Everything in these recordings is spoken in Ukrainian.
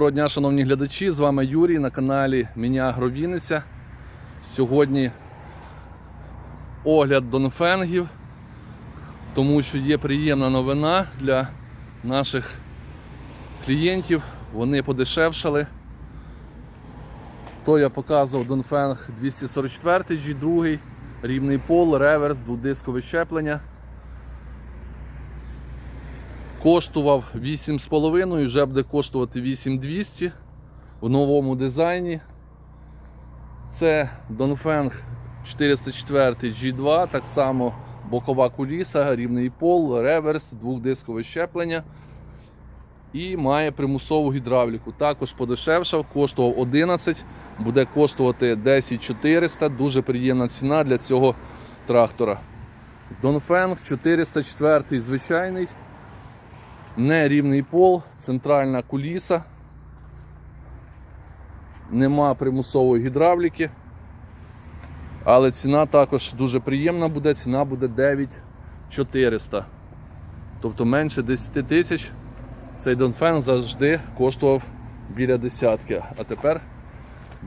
Доброго дня, шановні глядачі, з вами Юрій на каналі Міня Агровіниця. Сьогодні огляд донфенгів, тому що є приємна новина для наших клієнтів. Вони подешевшали. То я показував Донфенг 244 G2, рівний пол, реверс, дводискове щеплення. Коштував 8,5, вже буде коштувати 8200 в новому дизайні. Це Dongfeng 404 G2, так само бокова куліса, рівний пол, реверс, двохдискове щеплення. І має примусову гідравліку. Також подешевшав, коштував 11, буде коштувати 10400. Дуже приємна ціна для цього трактора. Dongfeng 404 звичайний. Нерівний пол, центральна куліса. Нема примусової гідравліки. Але ціна також дуже приємна буде, ціна буде 9400. Тобто менше 10 тисяч. Цей Донфен завжди коштував біля десятки, а тепер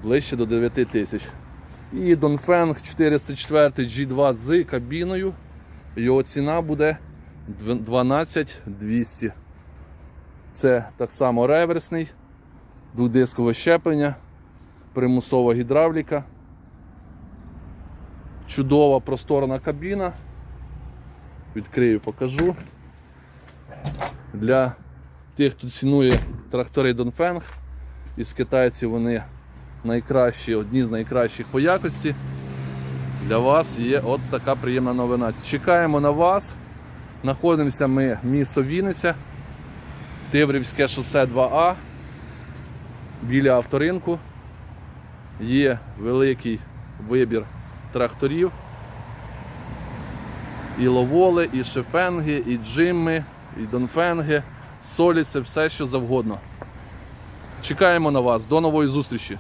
ближче до 9 тисяч. І Донфенг 404 G2 з кабіною. Його ціна буде 12200. Це так само реверсний, дводискове щеплення, примусова гідравліка, чудова просторна кабіна. Відкрию, покажу. Для тих, хто цінує трактори Донфенг. Із китайців вони найкращі, одні з найкращих по якості. Для вас є от така приємна новина. Чекаємо на вас. Знаходимося ми місто Вінниця, Тиврівське шосе 2А. Біля авторинку. Є великий вибір тракторів. І ловоли, і шефенги, і джимми, і донфенги, соліси, все що завгодно. Чекаємо на вас. До нової зустрічі!